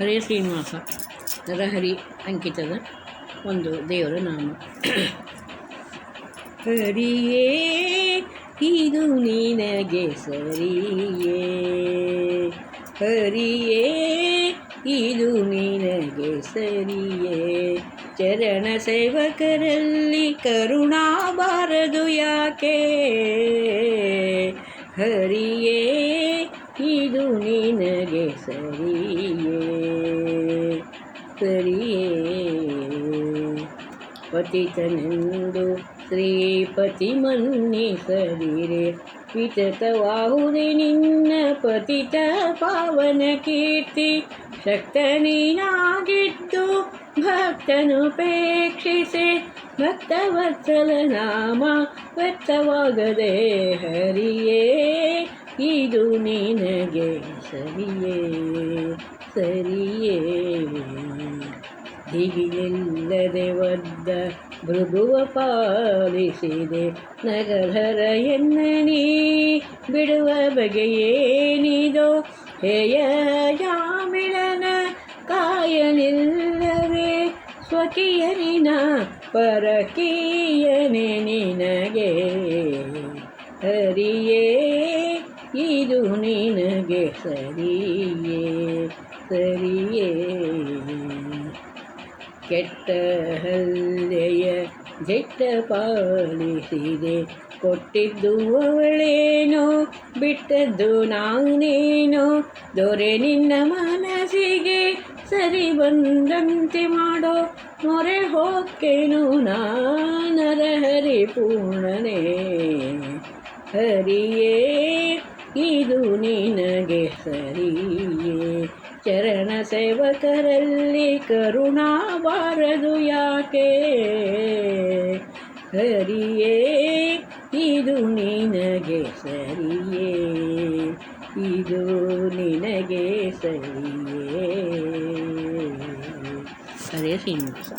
ಹರೇ ಶ್ರೀನಿವಾಸ ನರಹರಿ ಅಂಕಿತದ ಒಂದು ದೇವರ ನಾಮ ಹರಿಯೇ, ಇದು ನಿನಗೆ ಸರಿಯೇ. ಹರಿಯೇ, ಇದು ನಿನಗೆ ಸರಿಯೇ. ಚರಣ ಸೇವಕರಲ್ಲಿ ಕರುಣಾ ಬಾರದು ಯಾಕೆ? ಹರಿಯೇ ಇದು ನಿನಗೆ ಸರಿಯೇ? ಸರಿಯೇ? ಪತಿತನೆಂದು ಶ್ರೀಪತಿ ಮನ್ನಿಸದಿರೆ. ವಿತತವಾಹುದೆ ನಿನ್ನ ಪತಿತ ಪಾವನ ಕೀರ್ತಿ. ಶಕ್ತ ಭಕ್ತನು ಪ್ರೇಕ್ಷಿಸಿ ಭಕ್ತವತ್ಸಲ ನಾಮ ವ್ಯಕ್ತವಾಗದೆ ಹರಿಯೇ? ಇದು ನಿನಗೆ ಸರಿಯೇ ಸರಿಯೇ ದಿಗಿಲಿಲ್ಲದೆ ಒದ್ದ ಭೃಗುವ ಪಾಲಿಸಿದೆ ನಗರರ ಎನ್ನನಿ ಬಿಡುವ ಬಗೆಯೇನಿದೋ ಹೇಯ ಯಾಮಿಳನ ಕಾಯಲಿಲ್ಲವೇ ಸ್ವಕೀಯನಿನ ಪರಕೀಯನೆ ನಿನಗೆ ಹರಿಯೇ ಇದು ನಿನಗೆ ಸರಿಯೇ ಸರಿಯೇ. ಕೆಟ್ಟ ಹಲ್ಲೆಯ ಜೆಟ್ಟ ಪಾಲಿಸಿದೆ, ಕೊಟ್ಟಿದ್ದು ಅವಳೇನೋ, ಬಿಟ್ಟದ್ದು ನಾನೇನೋ. ದೊರೆ ನಿನ್ನ ಮನಸ್ಸಿಗೆ ಸರಿ ಬಂದಂತೆ ಮಾಡೋ, ಮೊರೆ ಹೋಕ್ಕೇನು ನಾನರ ಹರಿ ಪೂರ್ಣನೇ. ಹರಿಯೇ ಇದು ನಿನಗೆ ಸರಿಯೇ. ಚರಣ ಸೇವಕರಲ್ಲಿ ಕರುಣಾಬಾರದು ಯಾಕೆ? ಹರಿಯೇ, ಇದು ನಿನಗೆ ಸರಿಯೇ. ಇದು ನಿನಗೆ ಸರಿಯೇ. ಅದೇ ಶ್ರೀನಿವಾಸ